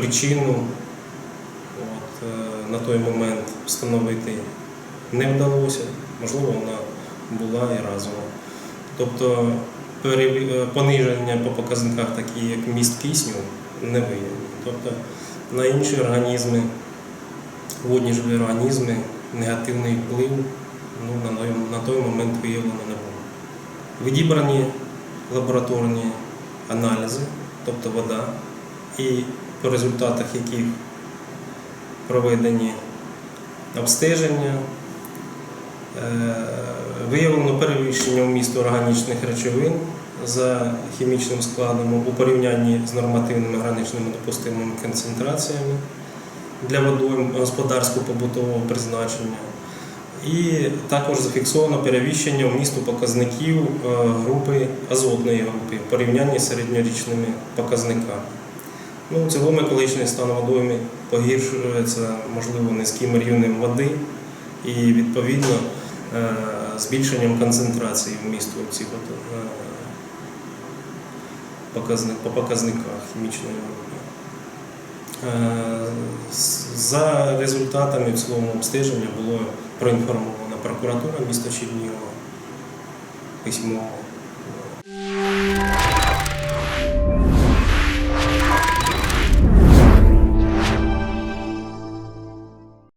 причину от, е, на той момент встановити не вдалося, можливо, вона була і разова. Тобто е, пониження по показниках, такі як міст кисню, не виявлено. Тобто на інші організми, водні живі організми, негативний вплив ну, на той момент виявлено не було. Відібрані лабораторні аналізи, тобто вода, і по результатах яких проведені обстеження, е, виявлено перевищення вмісту органічних речовин за хімічним складом у порівнянні з нормативними граничними допустимими концентраціями для водойм господарського побутового призначення. І також зафіксовано перевищення вмісту показників е, групи азотної групи в порівнянні з середньорічними показниками. Ну, в цілому екологічний стан водойми погіршується, можливо, низьким рівнем води і відповідно е, збільшенням концентрації вмісту цих е, по показниках хімічної групи. Е, За результатами в цілому обстеження було проінформована прокуратура міста Чернігова письмово.